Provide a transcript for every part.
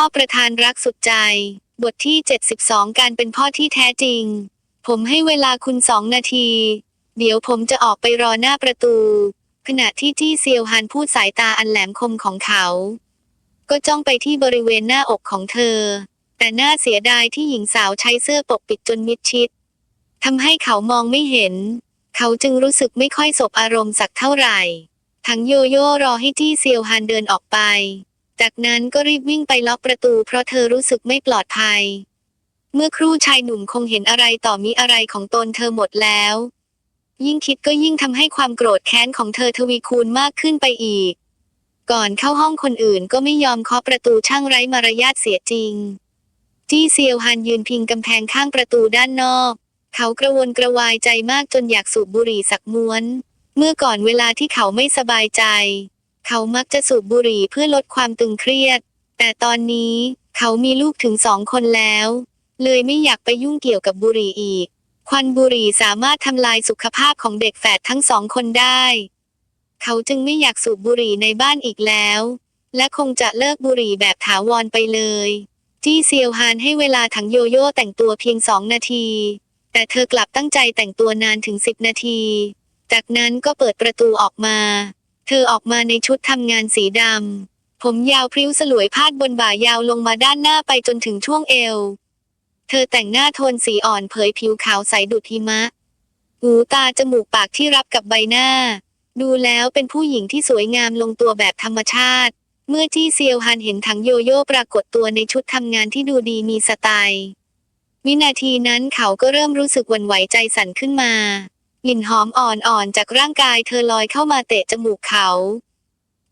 พ่อประธานรักสุดใจ บทที่ 72 การเป็นพ่อที่แท้จริง ผมให้เวลาคุณสองนาที เดี๋ยวผมจะออกไปรอหน้าประตู ขณะที่จี้เซียวฮันพูดสายตาอันแหลมคมของเขา ก็จ้องไปที่บริเวณหน้าอกของเธอ แต่น่าเสียดายที่หญิงสาวใช้เสื้อปกปิดจนมิดชิดทำให้เขามองไม่เห็น เขาจึงรู้สึกไม่ค่อยสบอารมณ์สักเท่าไหร่ ทั้งโยโย่รอให้จี้เซียวฮันเดินออกไป จากนั้นก็รีบวิ่งไปล็อกประตูเพราะเธอรู้สึกไม่ปลอดภัย เมื่อครู่ชายหนุ่มคงเห็นอะไรต่อมีอะไรของตนเธอหมดแล้ว ยิ่งคิดก็ยิ่งทำให้ความโกรธแค้นของเธอทวีคูณมากขึ้นไปอีก ก่อนเข้าห้องคนอื่นก็ไม่ยอมเคาะประตูช่างไร้มารยาทเสียจริง จี้เซียวฮันยืนพิงกำแพงข้างประตูด้านนอก เขากระวนกระวายใจมากจนอยากสูบบุหรี่สักม้วน เมื่อก่อนเวลาที่เขาไม่สบายใจ เขามักจะสูบบุหรี่เพื่อลดความตึงเครียด แต่ตอนนี้เขามีลูกถึงสองคนแล้ว เลยไม่อยากไปยุ่งเกี่ยวกับบุหรี่อีก ควันบุหรี่สามารถทำลายสุขภาพของเด็กแฝดทั้งสองคนได้ เขาจึงไม่อยากสูบบุหรี่ในบ้านอีกแล้ว และคงจะเลิกบุหรี่แบบถาวรไปเลย จี้เซียวฮานให้เวลาถังโยโย่แต่งตัวเพียงสองนาที แต่เธอกลับตั้งใจแต่งตัวนานถึงสิบนาที จากนั้นก็เปิดประตูออกมา เธอออกมาในชุดทำงานสีดำ ผมยาวพริ้วสลวยพาดบนบ่ายาวลงมาด้านหน้าไปจนถึงช่วงเอว เธอแต่งหน้าโทนสีอ่อนเผยผิวขาวใสดุจหิมะ หูตาจมูกปากที่รับกับใบหน้า ดูแล้วเป็นผู้หญิงที่สวยงามลงตัวแบบธรรมชาติ เมื่อจี้เซียวฮันเห็นถังโยโย่ปรากฏตัวในชุดทำงานที่ดูดีมีสไตล์ วินาทีนั้นเขาก็เริ่มรู้สึกวั่นไหวใจสั่นขึ้นมา กลิ่นหอมอ่อนๆจากร่างกายเธอลอยเข้ามาเตะจมูกเขา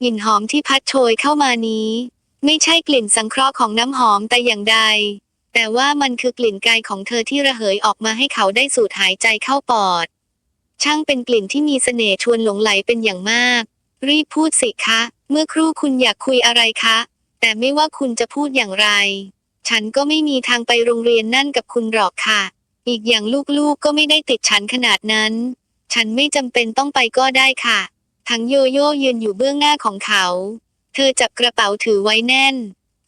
กลิ่นหอมที่พัดโชยเข้ามานี้ ไม่ใช่กลิ่นสังเคราะห์ของน้ำหอมแต่อย่างใด แต่ว่ามันคือกลิ่นกายของเธอที่ระเหยออกมาให้เขาได้สูดหายใจเข้าปอด ช่างเป็นกลิ่นที่มีเสน่ห์ชวนหลงไหลเป็นอย่างมาก รีบพูดสิคะ เมื่อครู่คุณอยากคุยอะไรคะ แต่ไม่ว่าคุณจะพูดอย่างไร ฉันก็ไม่มีทางไปโรงเรียนนั่นกับคุณหรอกค่ะ อีกอย่างลูกๆก็ไม่ได้ติดฉันขนาดนั้น ฉันไม่จำเป็นต้องไปก็ได้ค่ะ ทั้งโยโย่ยืนอยู่เบื้องหน้าของเขา เธอจับกระเป๋าถือไว้แน่น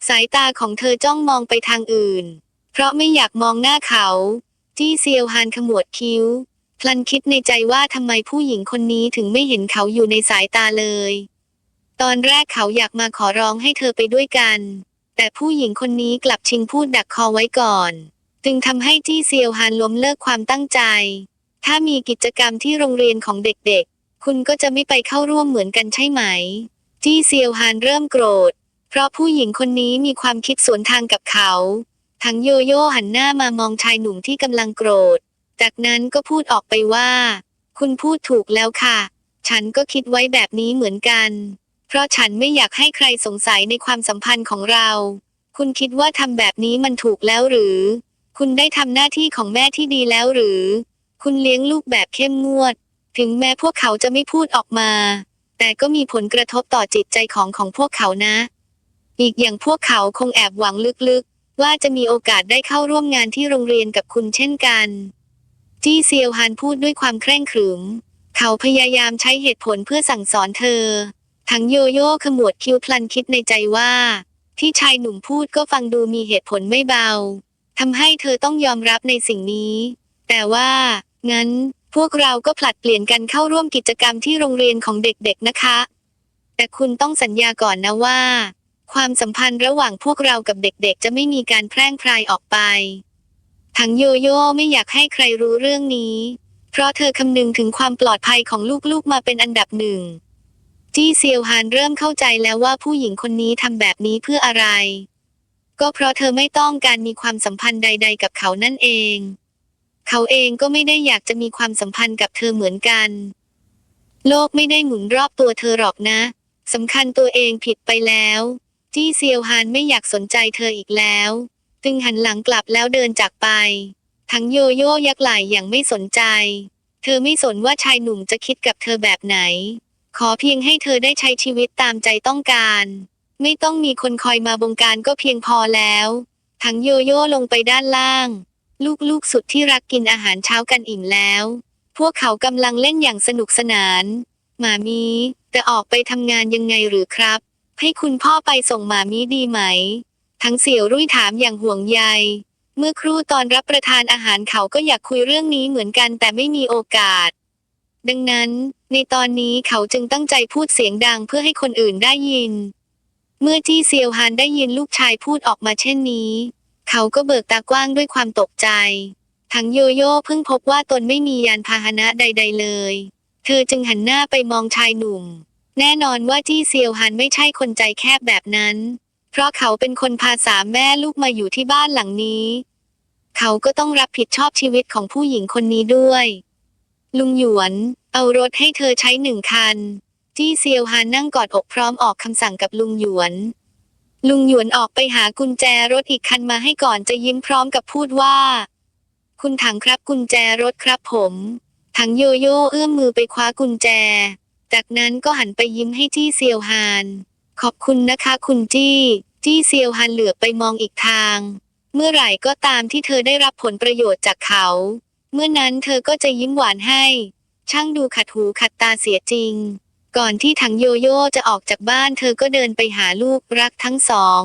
สายตาของเธอจ้องมองไปทางอื่น เพราะไม่อยากมองหน้าเขา จี้เซียวฮานขมวดคิ้ว พลันคิดในใจว่าทำไมผู้หญิงคนนี้ถึงไม่เห็นเขาอยู่ในสายตาเลย ตอนแรกเขาอยากมาขอร้องให้เธอไปด้วยกัน แต่ผู้หญิงคนนี้กลับชิงพูดดักคอไว้ก่อน จึงทำให้จี้เซียวฮานล้มเลิกความตั้งใจ ถ้ามีกิจกรรมที่โรงเรียนของเด็กๆ คุณก็จะไม่ไปเข้าร่วมเหมือนกันใช่ไหม จี้เซียวฮานเริ่มโกรธ เพราะผู้หญิงคนนี้มีความคิดสวนทางกับเขา ทั้งโยโย่หันหน้ามามองชายหนุ่มที่กำลังโกรธ จากนั้นก็พูดออกไปว่า คุณพูดถูกแล้วค่ะ ฉันก็คิดไว้แบบนี้เหมือนกัน เพราะฉันไม่อยากให้ใครสงสัยในความสัมพันธ์ของเรา คุณคิดว่าทำแบบนี้มันถูกแล้วหรือ คุณได้ทำหน้าที่ของแม่ที่ดีแล้วหรือ คุณเลี้ยงลูกแบบเข้มงวด ถึงแม้พวกเขาจะไม่พูดออกมา แต่ก็มีผลกระทบต่อจิตใจของของพวกเขานะ อีกอย่างพวกเขาคงแอบหวังลึกๆ ว่าจะมีโอกาสได้เข้าร่วมงานที่โรงเรียนกับคุณเช่นกัน จี้เซียวฮานพูดด้วยความเคร่งขรึม เขาพยายามใช้เหตุผลเพื่อสั่งสอนเธอ ทั้งโยโย่ขมวดคิ้วพลันคิดในใจว่า ที่ชายหนุ่มพูดก็ฟังดูมีเหตุผลไม่เบา ทำให้เธอต้องยอมรับในสิ่งนี้ แต่ว่า งั้น พวกเราก็ผลัดเปลี่ยนกันเข้าร่วมกิจกรรมที่โรงเรียนของเด็กๆนะคะ แต่คุณต้องสัญญาก่อนนะว่า ความสัมพันธ์ระหว่างพวกเรากับเด็กๆ จะไม่มีการแพร่งพรายออกไปทั้งโยโย่ไม่อยากให้ใครรู้เรื่องนี้ เพราะเธอคำนึงถึงความปลอดภัยของลูกๆมาเป็นอันดับหนึ่ง จี้เซียวฮานเริ่มเข้าใจแล้วว่าผู้หญิงคนนี้ทำแบบนี้เพื่ออะไร ก็เพราะเธอไม่ต้องการมีความสัมพันธ์ใด ๆ กับเขานั่นเอง เขาเองก็ไม่ได้อยากจะมีความสัมพันธ์กับเธอเหมือนกัน โลกไม่ได้หมุนรอบตัวเธอหรอกนะสำคัญตัวเองผิดไปแล้ว จี้เซียวฮานไม่อยากสนใจเธออีกแล้ว จึงหันหลังกลับแล้วเดินจากไป ทั้งโยโย่ยักไหล่อย่างไม่สนใจ เธอไม่สนว่าชายหนุ่มจะคิดกับเธอแบบไหน ขอเพียงให้เธอได้ใช้ชีวิตตามใจต้องการ ไม่ต้องมีคนคอยมาบงการก็เพียงพอแล้ว ทั้งโยโย่ลงไปด้านล่าง ลูกๆสุดที่รักกินอาหารเช้ากันอิ่มแล้ว พวกเขากำลังเล่นอย่างสนุกสนาน หมามีจะออกไปทำงานยังไงหรือครับ ให้คุณพ่อไปส่งหมามีดีไหม ทั้งเสี่ยวรุ่ยถามอย่างห่วงใย เมื่อครู่ตอนรับประทานอาหารเขาก็อยากคุยเรื่องนี้เหมือนกันแต่ไม่มีโอกาส ดังนั้น ในตอนนี้เขาจึงตั้งใจพูดเสียงดังเพื่อให้คนอื่นได้ยิน เมื่อจี้เซียวฮานได้ยินลูกชายพูดออกมาเช่นนี้ เขาก็เบิกตากว้างด้วยความตกใจ ทั้งโยโย่เพิ่งพบว่าตนไม่มียานพาหนะใด ๆ เลย เธอจึงหันหน้าไปมองชายหนุ่ม แน่นอนว่าจี้เซียวฮันไม่ใช่คนใจแคบแบบนั้น เพราะเขาเป็นคนพาสามแม่ลูกมาอยู่ที่บ้านหลังนี้ เขาก็ต้องรับผิดชอบชีวิตของผู้หญิงคนนี้ด้วย ลุงหยวน เอารถให้เธอใช้หนึ่งคัน จี้เซียวฮานนั่งกอดอกพร้อมออกคำสั่งกับลุงหยวน ลุงหยวนออกไปหากุญแจรถอีกคันมาให้ก่อนจะยิ้มพร้อมกับพูดว่า คุณถังครับกุญแจรถครับผม ถังโยโย่เอื้อมมือไปคว้ากุญแจ จากนั้นก็หันไปยิ้มให้จี้เซียวฮาน ขอบคุณนะคะคุณจี้ จี้เซียวฮานเหลือบไปมองอีกทาง เมื่อไหร่ก็ตามที่เธอได้รับผลประโยชน์จากเขา เมื่อนั้นเธอก็จะยิ้มหวานให้ ช่างดูขัดหูขัดตาเสียจริง ก่อนที่ถังโยโย่จะออกจากบ้านเธอก็เดินไปหาลูกรักทั้งสอง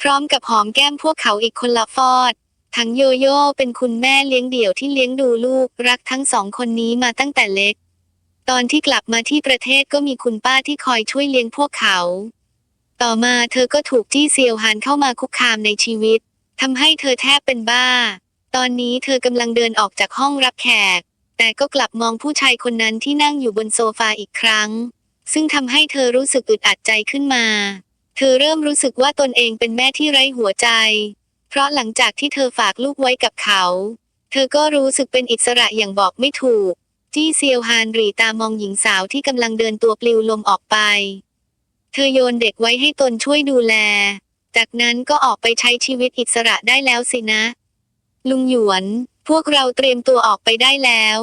พร้อมกับหอมแก้มพวกเขาอีกคนละฟอดทั้งโยโย่เป็นคุณแม่เลี้ยงเดี่ยวที่เลี้ยงดูลูกรักทั้งสองคนนี้มาตั้งแต่เล็ก ตอนที่กลับมาที่ประเทศก็มีคุณป้าที่คอยช่วยเลี้ยงพวกเขา ต่อมาเธอก็ถูกจี้เซียวฮานเข้ามาคุกคามในชีวิตทำให้เธอแทบเป็นบ้า ตอนนี้เธอกำลังเดินออกจากห้องรับแขก แต่ก็กลับมองผู้ชายคนนั้นที่นั่งอยู่บนโซฟาอีกครั้ง ซึ่งทำให้เธอรู้สึกอึดอัดใจขึ้นมา เธอเริ่มรู้สึกว่าตนเองเป็นแม่ที่ไร้หัวใจ เพราะหลังจากที่เธอฝากลูกไว้กับเขา เธอก็รู้สึกเป็นอิสระอย่างบอกไม่ถูก จี้เซียวฮานหรีตามองหญิงสาวที่กำลังเดินตัวปลิวลมออกไป เธอโยนเด็กไว้ให้ตนช่วยดูแล จากนั้นก็ออกไปใช้ชีวิตอิสระได้แล้วสินะ ลุงหยวน พวกเราเตรียมตัวออกไปได้แล้ว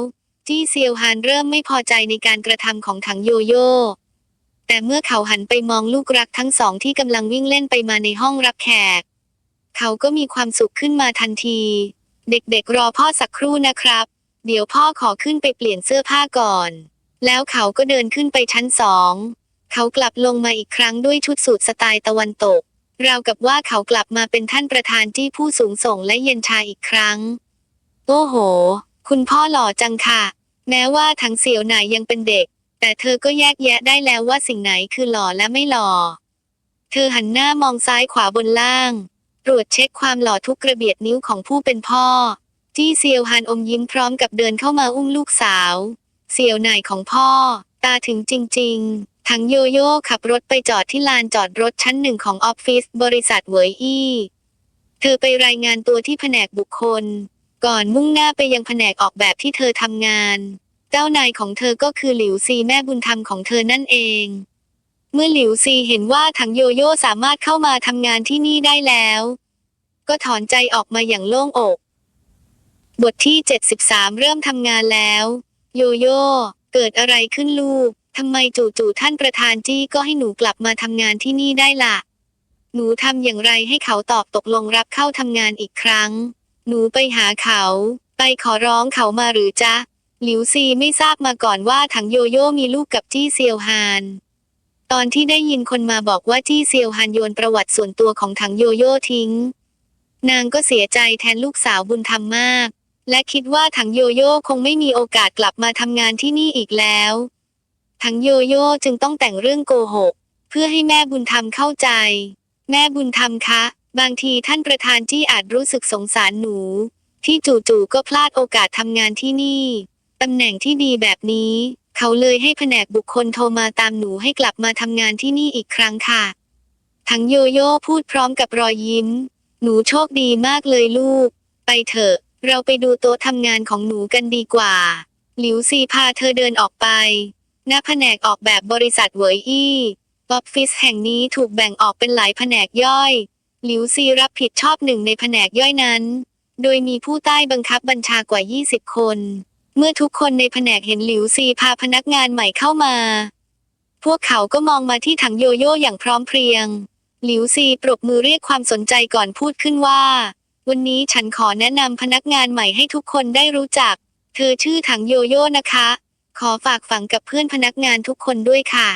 จี้เซียวฮานเริ่มไม่พอใจในการกระทำของถังโยโย่แต่เมื่อเขาหันไปมองลูกรักทั้งสองที่กำลังวิ่งเล่นไปมาในห้องรับแขก เขาก็มีความสุขขึ้นมาทันที เด็กๆรอพ่อสักครู่นะครับ เดี๋ยวพ่อขอขึ้นไปเปลี่ยนเสื้อผ้าก่อน แล้วเขาก็เดินขึ้นไปชั้นสอง เขากลับลงมาอีกครั้งด้วยชุดสูทสไตล์ตะวันตก ราวกับว่าเขากลับมาเป็นท่านประธานที่ผู้สูงส่งและเย็นชาอีกครั้ง โอ้โห คุณพ่อหล่อจังค่ะ แม้ว่าทั้งเสี่ยวหน่ายยังเป็นเด็ก แต่เธอก็แยกแยะได้แล้วว่าสิ่งไหนคือหล่อและไม่หล่อ เธอหันหน้ามองซ้ายขวาบนล่าง ตรวจเช็คความหล่อทุกกระเบียดนิ้วของผู้เป็นพ่อ จี้เซียวฮันอมยิ้มพร้อมกับเดินเข้ามาอุ้มลูกสาว เสี่ยวหน่ายของพ่อ ตาถึงจริง ๆทั้งโยโย่ขับรถไปจอดที่ลานจอดรถชั้นหนึ่งของออฟฟิศบริษัทเหวยอี้ เธอไปรายงานตัวที่แผนกบุคคล ก่อนมุ่งหน้าไปยังแผนกออกแบบที่เธอทำงาน เจ้านายของเธอก็คือหลิวซีแม่บุญธรรมของเธอนั่นเอง เมื่อหลิวซีเห็นว่าถังโยโย่สามารถเข้ามาทำงานที่นี่ได้แล้ว ก็ถอนใจออกมาอย่างโล่งอก บทที่ 73 เริ่มทำงานแล้ว โยโย่เกิดอะไรขึ้นลูกทำไมจู่ๆท่านประธานจี้ก็ให้หนูกลับมาทำงานที่นี่ได้ล่ะ หนูทำอย่างไรให้เขาตอบตกลงรับเข้าทำงานอีกครั้ง หนูไปหาเขา ไปขอร้องเขามาหรือจ๊ะ หลิวซีไม่ทราบมาก่อนว่าถังโยโย่มีลูกกับจี้เซียวฮาน ตอนที่ได้ยินคนมาบอกว่าจี้เซียวฮานโยนประวัติส่วนตัวของถังโยโย่ทิ้ง นางก็เสียใจแทนลูกสาวบุญธรรมมาก และคิดว่าถังโยโย่คงไม่มีโอกาสกลับมาทำงานที่นี่อีกแล้วถังโยโย่จึงต้องแต่งเรื่องโกหก เพื่อให้แม่บุญธรรมเข้าใจ แม่บุญธรรมคะ บางทีท่านประธานจี้อาจรู้สึกสงสารหนู ที่จู่ๆก็พลาดโอกาสทำงานที่นี่ ตำแหน่งที่ดีแบบนี้ เขาเลยให้แผนกบุคคลโทรมาตามหนูให้กลับมาทำงานที่นี่อีกครั้งค่ะ ทั้งโยโย่พูดพร้อมกับรอยยิ้ม หนูโชคดีมากเลยลูก ไปเถอะ เราไปดูโต๊ะทำงานของหนูกันดีกว่า หลิวซีพาเธอเดินออกไปณแผนกออกแบบบริษัทเหวยอี้ออฟฟิศแห่งนี้ถูกแบ่งออกเป็นหลายแผนกย่อย หลิวซีรับผิดชอบหนึ่งในแผนกย่อยนั้น โดยมีผู้ใต้บังคับบัญชากว่า 20 คน เมื่อทุกคนในแผนกเห็นหลิวซีพาพนักงานใหม่เข้ามา พวกเขาก็มองมาที่ถังโยโย่อย่างพร้อมเพรียง หลิวซีปรบมือเรียกความสนใจก่อนพูดขึ้นว่า วันนี้ฉันขอแนะนำพนักงานใหม่ให้ทุกคนได้รู้จัก เธอชื่อถังโยโย่นะคะ ขอฝากฝังกับเพื่อนพนักงานทุกคนด้วยค่ะ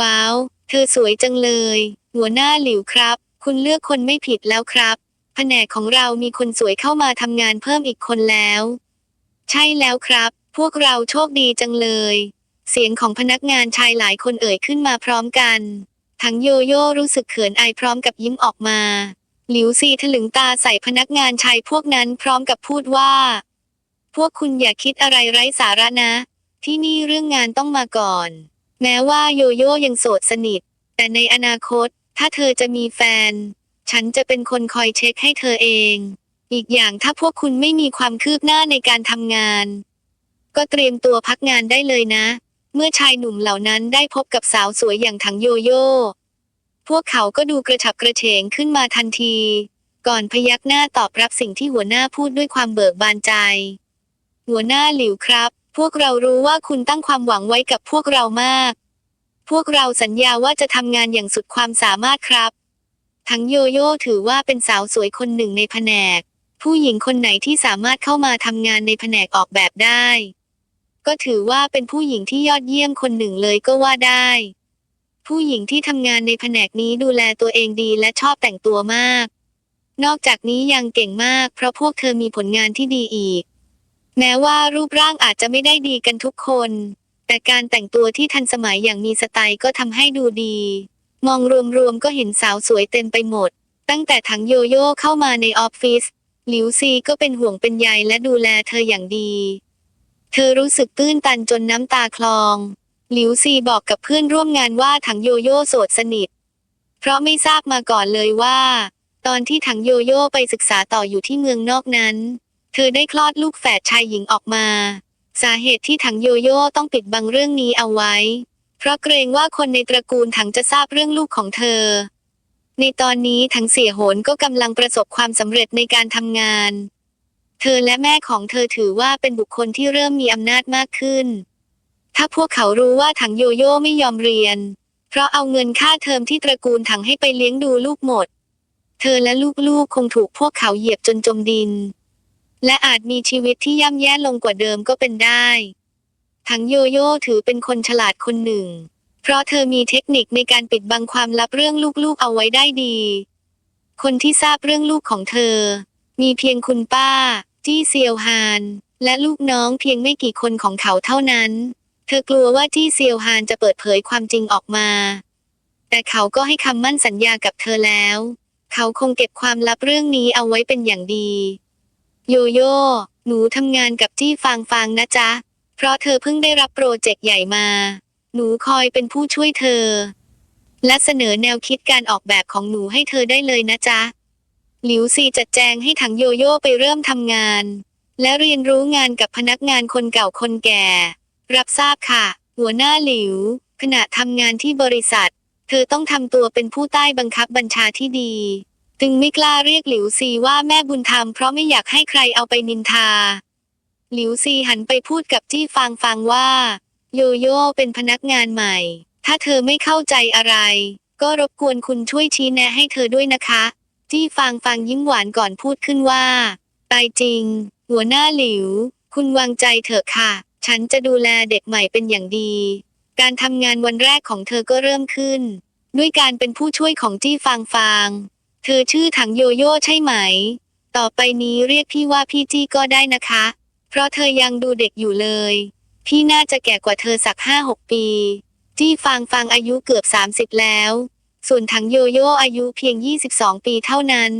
ว้าว เธอสวยจังเลย หัวหน้าหลิวครับ คุณเลือกคนไม่ผิดแล้วครับ แผนกของเรามีคนสวยเข้ามาทำงานเพิ่มอีกคนแล้ว ใช่แล้วครับ พวกเราโชคดีจังเลย เสียงของพนักงานชายหลายคนเอ่ยขึ้นมาพร้อมกัน ทั้งโยโย่รู้สึกเขินอายพร้อมกับยิ้มออกมา หลิวซีถลึงตาใส่พนักงานชายพวกนั้นพร้อมกับพูดว่า พวกคุณอย่าคิดอะไรไร้สาระนะ ที่นี่เรื่องงานต้องมาก่อน แม้ว่าโยโย่ยังโสดสนิท แต่ในอนาคต ถ้าเธอจะมีแฟน ฉันจะเป็นคนคอยเช็คให้เธอเอง อีกอย่างถ้าพวกคุณไม่มีความคืบหน้าในการทำงาน ก็เตรียมตัวพักงานได้เลยนะ เมื่อชายหนุ่มเหล่านั้นได้พบกับสาวสวยอย่างถังโยโย่ พวกเขาก็ดูกระฉับกระเฉงขึ้นมาทันที ก่อนพยักหน้าตอบรับสิ่งที่หัวหน้าพูดด้วยความเบิกบานใจ หัวหน้าหลิวครับ พวกเรารู้ว่าคุณตั้งความหวังไว้กับพวกเรามาก พวกเราสัญญาว่าจะทำงานอย่างสุดความสามารถครับ ทั้งโยโย่ถือว่าเป็นสาวสวยคนหนึ่งในแผนก ผู้หญิงคนไหนที่สามารถเข้ามาทำงานในแผนกออกแบบได้ ก็ถือว่าเป็นผู้หญิงที่ยอดเยี่ยมคนหนึ่งเลยก็ว่าได้ ผู้หญิงที่ทำงานในแผนกนี้ดูแลตัวเองดีและชอบแต่งตัวมาก นอกจากนี้ยังเก่งมาก เพราะพวกเธอมีผลงานที่ดีอีก แม้ว่ารูปร่างอาจจะไม่ได้ดีกันทุกคน แต่การแต่งตัวที่ทันสมัยอย่างมีสไตล์ก็ทำให้ดูดี มองรวมๆก็เห็นสาวสวยเต็มไปหมด ตั้งแต่ถังโยโย่เข้ามาในออฟฟิศหลิวซีก็เป็นห่วงเป็นใยและดูแลเธออย่างดี เธอรู้สึกตื้นตันจนน้ำตาคลอง หลิวซีบอกกับเพื่อนร่วมงานว่าถังโยโย่โสดสนิท เพราะไม่ทราบมาก่อนเลยว่า ตอนที่ถังโยโย่ไปศึกษาต่ออยู่ที่เมืองนอกนั้น เธอได้คลอดลูกแฝดชายหญิงออกมา สาเหตุที่ถังโยโย่ต้องปิดบังเรื่องนี้เอาไว้ เพราะเกรงว่าคนในตระกูลถังจะทราบเรื่องลูกของเธอ ในตอนนี้ถังเสียโหนก็กำลังประสบความสำเร็จในการทำงาน เธอและแม่ของเธอถือว่าเป็นบุคคลที่เริ่มมีอำนาจมากขึ้น ถ้าพวกเขารู้ว่าถังโยโย่ไม่ยอมเรียน เพราะเอาเงินค่าเทอมที่ตระกูลถังให้ไปเลี้ยงดูลูกหมด เธอและลูกๆคงถูกพวกเขาเหยียบจนจมดิน และอาจมีชีวิตที่ย่ำแย่ลงกว่าเดิมก็เป็นได้ถังโยโย่ถือเป็นคนฉลาดคนหนึ่ง เพราะเธอมีเทคนิคในการปิดบังความลับเรื่องลูกๆเอาไว้ได้ดี คนที่ทราบเรื่องลูกของเธอ มีเพียงคุณป้า จี้เซียวฮาน และลูกน้องเพียงไม่กี่คนของเขาเท่านั้น เธอกลัวว่าจี้เซียวฮานจะเปิดเผยความจริงออกมา แต่เขาก็ให้คำมั่นสัญญากับเธอแล้ว เขาคงเก็บความลับเรื่องนี้เอาไว้เป็นอย่างดี โยโย่ หนูทำงานกับจี้ฟางฟางนะจ๊ะ เพราะเธอเพิ่งได้รับโปรเจกต์ใหญ่มา หนูคอยเป็นผู้ช่วยเธอ และเสนอแนวคิดการออกแบบของหนูให้เธอได้เลยนะจ๊ะ หลิวซีจัดแจงให้ถังโยโย่ไปเริ่มทำงาน และเรียนรู้งานกับพนักงานคนเก่าคนแก่ รับทราบค่ะ หัวหน้าหลิว ขณะทำงานที่บริษัท เธอต้องทำตัวเป็นผู้ใต้บังคับบัญชาที่ดี จึงไม่กล้าเรียกหลิวซีว่าแม่บุญธรรมเพราะไม่อยากให้ใครเอาไปนินทา หลิวซีหันไปพูดกับจี้ฟางฟางว่า โยโย่เป็นพนักงานใหม่ ถ้าเธอไม่เข้าใจอะไร ก็รบกวนคุณช่วยชี้แนะให้เธอด้วยนะคะ จี้ฟางฟางยิ้มหวานก่อนพูดขึ้นว่า ตายจริง หัวหน้าหลิว คุณวางใจเถอะค่ะ ฉันจะดูแลเด็กใหม่เป็นอย่างดี การทำงานวันแรกของเธอก็เริ่มขึ้น ด้วยการเป็นผู้ช่วยของจี้ฟางฟาง เธอชื่อถังโยโย่ใช่ไหม ต่อไปนี้เรียกพี่ว่าพี่จี้ก็ได้นะคะ เพราะเธอยังดูเด็กอยู่เลย พี่น่าจะแก่กว่าเธอสักห้าหกปี จี้ฟางฟางอายุเกือบสามสิบแล้ว ส่วนถังโยโย่อายุเพียง 22 ปีเท่านั้น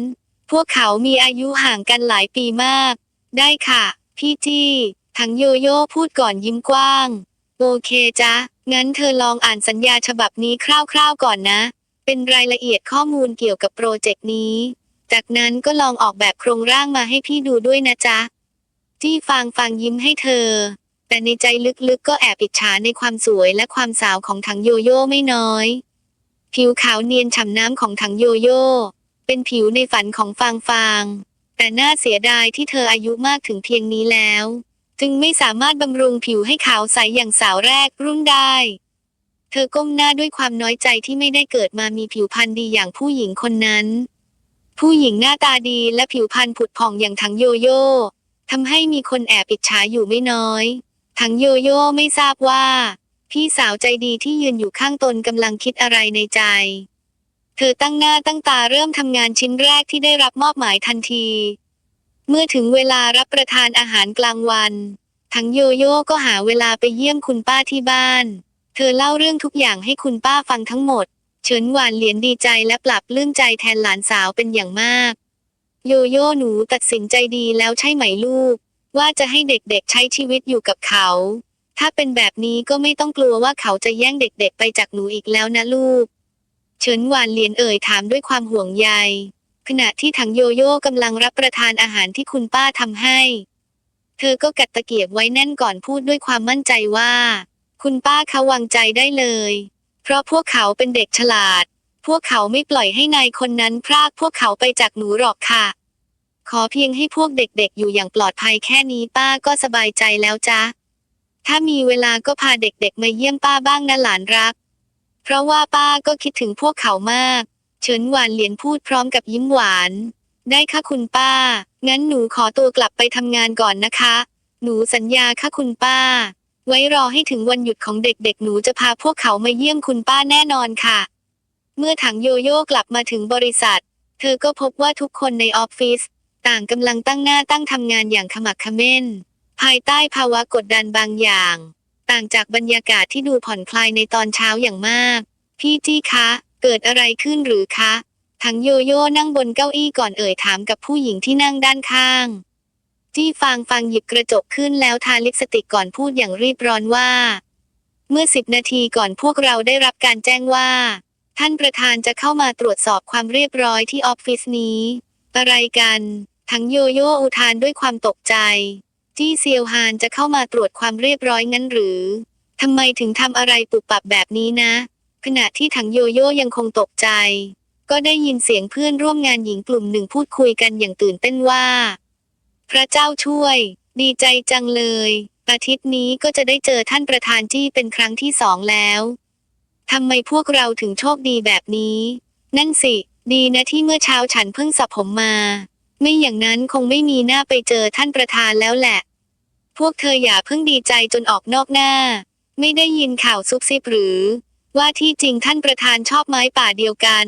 พวกเขามีอายุห่างกันหลายปีมาก ได้ค่ะ พี่จี้ถังโยโย่พูดก่อนยิ้มกว้าง โอเคจ้ะงั้นเธอลองอ่านสัญญาฉบับนี้คร่าวๆก่อนนะ เป็นรายละเอียดข้อมูลเกี่ยวกับโปรเจกต์นี้ จากนั้นก็ลองออกแบบโครงร่างมาให้พี่ดูด้วยนะจ๊ะ จี้ฟางฟางยิ้มให้เธอ แต่ในใจลึกๆก็แอบอิจฉาในความสวยและความสาวของถังโยโย่ไม่น้อย ผิวขาวเนียนฉ่ำน้ำของถังโยโย่เป็นผิวในฝันของฟางฟาง แต่น่าเสียดายที่เธออายุมากถึงเพียงนี้แล้ว จึงไม่สามารถบำรุงผิวให้ขาวใสอย่างสาวแรกรุ่นได้ ธอก้มหน้าด้วยความน้อยใจที่ไม่ได้เกิดมามีผิวพรรณดีอย่างผู้หญิงคนนั้น ผู้หญิงหน้าตาดีและผิวพรรณผุดผ่องอย่างถังโยโย่ทำให้มีคนแอบอิจฉาอยู่ไม่น้อยถังโยโย่ไม่ทราบว่า พี่สาวใจดีที่ยืนอยู่ข้างตนกำลังคิดอะไรในใจ เธอตั้งหน้าตั้งตาเริ่มทำงานชิ้นแรกที่ได้รับมอบหมายทันที เมื่อถึงเวลารับประทานอาหารกลางวัน ทั้งโยโย่ก็หาเวลาไปเยี่ยมคุณป้าที่บ้าน เธอเล่าเรื่องทุกอย่างให้คุณป้าฟังทั้งหมด เฉินหวานเหลียนดีใจและปรับลื้มใจแทนหลานสาวเป็นอย่างมาก โยโย่หนูตัดสินใจดีแล้วใช่ไหมลูก ว่าจะให้เด็กๆใช้ชีวิตอยู่กับเขา ถ้าเป็นแบบนี้ก็ไม่ต้องกลัวว่าเขาจะแย่งเด็กๆ ไปจากหนูอีกแล้วนะลูก เฉินหวานเหลียนเอ่ยถามด้วยความห่วงใย ขณะที่ถังโยโย่กำลังรับประทานอาหารที่คุณป้าทำให้ เธอก็กัดตะเกียบไว้แน่นก่อนพูดด้วยความมั่นใจว่า คุณป้าเขาวางใจได้เลย เพราะพวกเขาเป็นเด็กฉลาด พวกเขาไม่ปล่อยให้นายคนนั้นพรากพวกเขาไปจากหนูหรอกค่ะ ขอเพียงให้พวกเด็กๆ อยู่อย่างปลอดภัยแค่นี้ป้าก็สบายใจแล้วจ้ะถ้ามีเวลาก็พาเด็กๆ มาเยี่ยมป้าบ้างนะหลานรัก เพราะว่าป้าก็คิดถึงพวกเขามาก เฉินหวานเหลียนพูดพร้อมกับยิ้มหวาน ได้ค่ะคุณป้า งั้นหนูขอตัวกลับไปทำงานก่อนนะคะ หนูสัญญาค่ะคุณป้า ไว้รอให้ถึงวันหยุดของเด็กๆ หนูจะพาพวกเขามาเยี่ยมคุณป้าแน่นอนค่ะ เมื่อถังโยโย่กลับมาถึงบริษัท เธอก็พบว่าทุกคนในออฟฟิศต่างกำลังตั้งหน้าตั้งทำงานอย่างขมักเขม้น ภายใต้ภาวะกดดันบางอย่าง ต่างจากบรรยากาศที่ดูผ่อนคลายในตอนเช้าอย่างมาก พี่จี้คะ เกิดอะไรขึ้นหรือคะทั้งโยโย่นั่งบนเก้าอี้ก่อนเอ่ยถามกับผู้หญิงที่นั่งด้านข้าง จี้ฟางฟางหยิบกระจกขึ้นแล้วทาลิปสติกก่อนพูดอย่างรีบร้อนว่า เมื่อสิบนาทีก่อนพวกเราได้รับการแจ้งว่า ท่านประธานจะเข้ามาตรวจสอบความเรียบร้อยที่ออฟฟิศนี้ อะไรกัน ทั้งโยโย่อุทานด้วยความตกใจ จี้เซียวฮานจะเข้ามาตรวจความเรียบร้อยงั้นหรือทำไมถึงทำอะไรปุบปับแบบนี้นะ ขณะที่ถังโยโย่ยังคงตกใจ ก็ได้ยินเสียงเพื่อนร่วมงานหญิงกลุ่มหนึ่งพูดคุยกันอย่างตื่นเต้นว่า พระเจ้าช่วย ดีใจจังเลย อาทิตย์นี้ก็จะได้เจอท่านประธานจี้เป็นครั้งที่สองแล้วทำไมพวกเราถึงโชคดีแบบนี้ นั่นสิ ดีนะที่เมื่อเช้าฉันเพิ่งสระผมมา ไม่อย่างนั้นคงไม่มีหน้าไปเจอท่านประธานแล้วแหละ พวกเธออย่าเพิ่งดีใจจนออกนอกหน้า ไม่ได้ยินข่าวซุบซิบหรือ ว่าที่จริงท่านประธานชอบไม้ป่าเดียวกัน